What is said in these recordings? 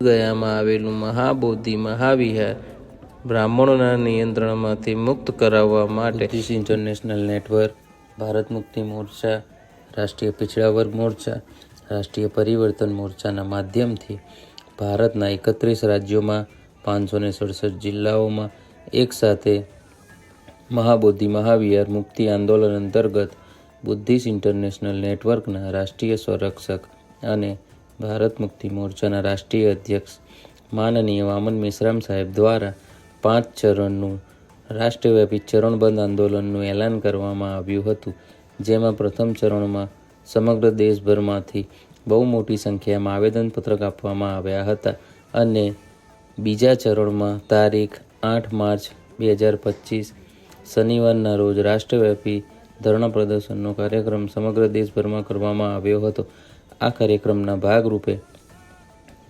ગયામાં આવેલું મહાબોધિ મહાવિહાર બ્રાહ્મણોના નિયંત્રણમાંથી મુક્ત કરાવવા માટે ઇન્ટરનેશનલ નેટવર્ક, ભારત મુક્તિ મોરચા, રાષ્ટ્રીય પિછડા વર્ગ મોરચા, રાષ્ટ્રીય પરિવર્તન મોરચાના માધ્યમથી ભારતના એકત્રીસ રાજ્યોમાં પાંચસો ને સડસઠ જિલ્લાઓમાં એકસાથે મહાબોધિ મહાવિહાર મુક્તિ આંદોલન અંતર્ગત બુદ્ધિસ્ટ ઇન્ટરનેશનલ નેટવર્કના રાષ્ટ્રીય સંરક્ષક અને ભારત મુક્તિ મોરચાના રાષ્ટ્રીય અધ્યક્ષ માનનીય વામન મિશ્રામ સાહેબ દ્વારા પાંચ ચરણનું રાષ્ટ્રવ્યાપી ચરણબંધ આંદોલનનું એલાન કરવામાં આવ્યું હતું, જેમાં પ્રથમ ચરણમાં સમગ્ર દેશભરમાંથી બહુ મોટી સંખ્યામાં આવેદનપત્રક આપવામાં આવ્યા હતા અને બીજા ચરણમાં તારીખ આઠ માર્ચ બે હજાર પચીસ શનિવારના રોજ રાષ્ટ્રવ્યાપી ધરણા પ્રદર્શનનો કાર્યક્રમ સમગ્ર દેશભરમાં કરવામાં આવ્યો હતો. આ કાર્યક્રમના ભાગરૂપે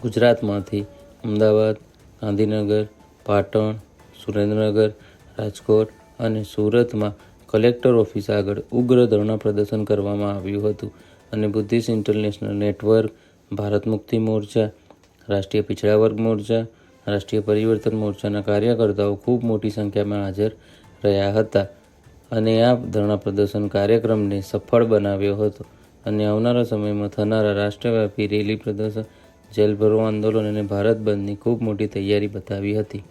ગુજરાતમાંથી અમદાવાદ, ગાંધીનગર, પાટણ, સુરેન્દ્રનગર, રાજકોટ અને સુરતમાં કલેક્ટર ઓફિસ આગળ ઉગ્ર ધરણા પ્રદર્શન કરવામાં આવ્યું હતું અને Buddhist international network, Bharat Mukti Morcha, રાષ્ટ્રીય પિછડા વર્ગ મોરચા, રાષ્ટ્રીય પરિવર્તન મોરચાના કાર્યકર્તાઓ ખૂબ મોટી સંખ્યામાં હાજર રહ્યા હતા અને આ ધરણા પ્રદર્શન કાર્યક્રમને સફળ બનાવ્યો હતો. અને આવનારા સમયમાં થનારા રાષ્ટ્રવ્યાપી રેલી પ્રદર્શન, જેલ ભરવા આંદોલન અને ભારત બંધની ખૂબ મોટી તૈયારી બતાવી હતી.